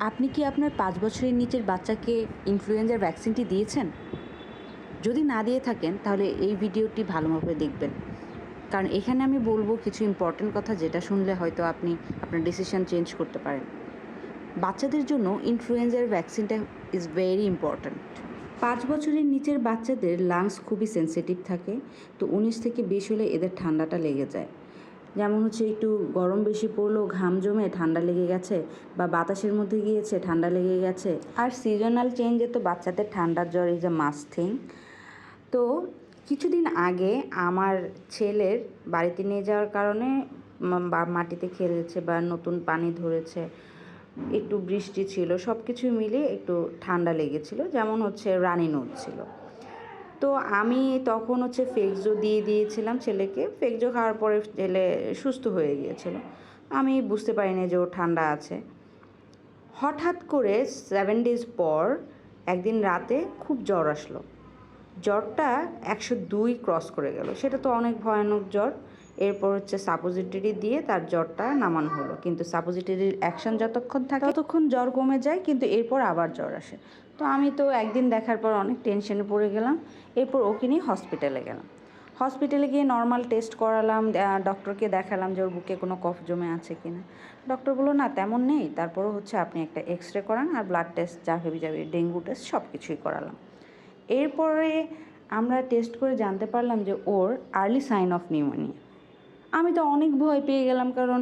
আপনি কি আপনার পাঁচ বছরের নিচের বাচ্চাকে ইনফ্লুয়েঞ্জার ভ্যাকসিনটি দিয়েছেন? যদি না দিয়ে থাকেন, তাহলে এই ভিডিওটি ভালোভাবে দেখবেন। কারণ এখানে আমি বলব কিছু ইম্পর্টেন্ট কথা যেটা শুনলে হয়তো আপনি আপনার ডিসিশন চেঞ্জ করতে পারেন। বাচ্চাদের জন্য ইনফ্লুয়েঞ্জার ভ্যাকসিনটা ইজ ভেরি ইম্পর্ট্যান্ট পাঁচ বছরের নিচের বাচ্চাদের লাংস খুবই সেন্সিটিভ থাকে। তো উনিশ থেকে বিশ হলে এদের ঠান্ডাটা লেগে যায়। যেমন হচ্ছে একটু গরম বেশি পড়লেও ঘাম জমে ঠান্ডা লেগে গেছে বা বাতাসের মধ্যে গিয়েছে, ঠান্ডা লেগে গেছে। আর সিজনাল চেঞ্জে তো বাচ্চাদের ঠান্ডার জ্বর ইজ এ মাস্ট থিং তো কিছুদিন আগে আমার ছেলের বাড়িতে নিয়ে যাওয়ার কারণে মাটিতে খেলেছে বা নতুন পানি ধরেছে, একটু বৃষ্টি ছিল সব কিছু মিলে একটু ঠান্ডা লেগেছিল, যেমন হচ্ছে রানি নোট ছিল। তো আমি তখন হচ্ছে ফেকজো দিয়ে দিয়েছিলাম ছেলেকে। ফেকজো খাওয়ার পরে ছেলে সুস্থ হয়ে গিয়েছিল। আমি বুঝতে পারিনি যে ও ঠান্ডা আছে। হঠাৎ করে সেভেন ডেজ পর একদিন রাতে খুব জ্বর আসলো। জ্বরটা একশো দুই ক্রস করে গেল। সেটা তো অনেক ভয়ানক জ্বর। এরপর হচ্ছে সাপোজিটরি দিয়ে তার জ্বরটা নামানো হলো। কিন্তু সাপোজিটরির অ্যাকশন যতক্ষণ থাকে, ততক্ষণ জ্বর কমে যায়, কিন্তু এরপর আবার জ্বর আসে। তো আমি তো একদিন দেখার পর অনেক টেনশনে পড়ে গেলাম। এরপর ওকে নিয়ে হসপিটালে গেলাম। হসপিটালে গিয়ে নর্মাল টেস্ট করালাম ডক্টরকে দেখালাম যে ওর বুকে কোনো কফ জমে আছে কি না ডক্টর বলল, না, তেমন নেই। তারপরও হচ্ছে আপনি একটা এক্স রে করান আর ব্লাড টেস্ট যা হেবি যাবে, ডেঙ্গু টেস্ট সব কিছুই করালাম। এরপরে আমরা টেস্ট করে জানতে পারলাম যে ওর আর্লি সাইন অফ নিউমোনিয়া আমি তো অনেক ভয় পেয়ে গেলাম, কারণ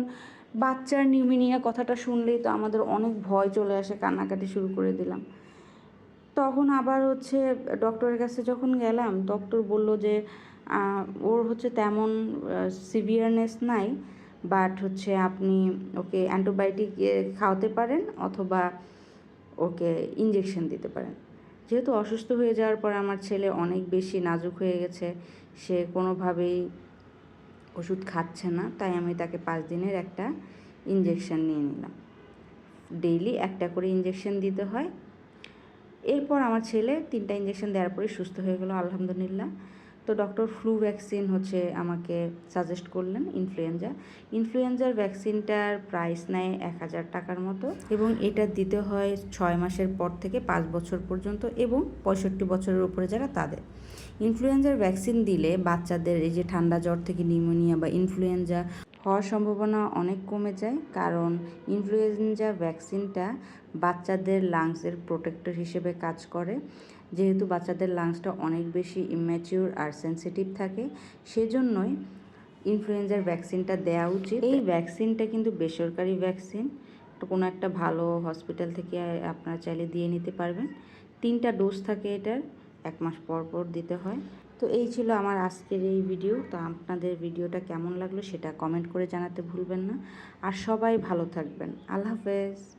বাচ্চার নিউমিনিয়া কথাটা শুনলেই তো আমাদের অনেক ভয় চলে আসে, কান্নাকাটি শুরু করে দিলাম। তখন আবার হচ্ছে ডক্টরের কাছে যখন গেলাম, ডক্টর বলল যে ওর হচ্ছে তেমন সিভিয়ারনেস নাই, বাট হচ্ছে আপনি ওকে অ্যান্টিবায়োটিক খাওয়াতে পারেন অথবা ওকে ইঞ্জেকশন দিতে পারেন। যেহেতু অসুস্থ হয়ে যাওয়ার পর আমার ছেলে অনেক বেশি নাজুক হয়ে গেছে, সে কোনোভাবেই ওষুধ খাচ্ছে না, তাই আমি তাকে পাঁচ দিনের একটা ইঞ্জেকশন নিয়ে নিলাম। ডেইলি একটা করে ইঞ্জেকশন দিতে হয়। এরপর আমার ছেলে তিনটা ইঞ্জেকশন দেওয়ার পরে সুস্থ হয়ে গেল, আলহামদুলিল্লাহ। তো ডক্টর ফ্লু ভ্যাকসিন হচ্ছে আমাকে সাজেস্ট করলেন ইনফ্লুয়েঞ্জা ইনফ্লুয়েঞ্জার ভ্যাকসিনটার প্রাইস নেয় এক হাজার টাকার মতো এবং এটা দিতে হয় ছয় মাসের পর থেকে পাঁচ বছর পর্যন্ত এবং পঁয়ষট্টি বছরের উপরে যারা তাদের। ইনফ্লুয়েঞ্জার ভ্যাকসিন দিলে বাচ্চাদের এই যে ঠান্ডা জ্বর থেকে নিউমোনিয়া বা ইনফ্লুয়েঞ্জা হওয়ার সম্ভাবনা অনেক কমে যায়, কারণ ইনফ্লুয়েঞ্জা ভ্যাকসিনটা বাচ্চাদের লাংসের প্রোটেক্টর হিসেবে কাজ করে। যেহেতু বাচ্চাদের লাংসটা অনেক বেশি ইম্যাচিওর আর সেনসিটিভ থাকে, সেজন্যই ইনফ্লুয়েঞ্জার ভ্যাকসিনটা দেওয়া উচিত। এই ভ্যাকসিনটা কিন্তু বেসরকারি ভ্যাকসিন কোনো একটা ভালো হসপিটাল থেকে আপনারা চাইলে দিয়ে নিতে পারবেন। তিনটা ডোজ থাকে এটার, এক মাস পর পর দিতে হয়। তো এই ছিল আমার আজকের এই ভিডিও তো আপনাদের ভিডিওটা কেমন লাগল সেটা কমেন্ট করে জানাতে ভুলবেন না। আর সবাই ভালো থাকবেন। আল্লাহ হাফেজ।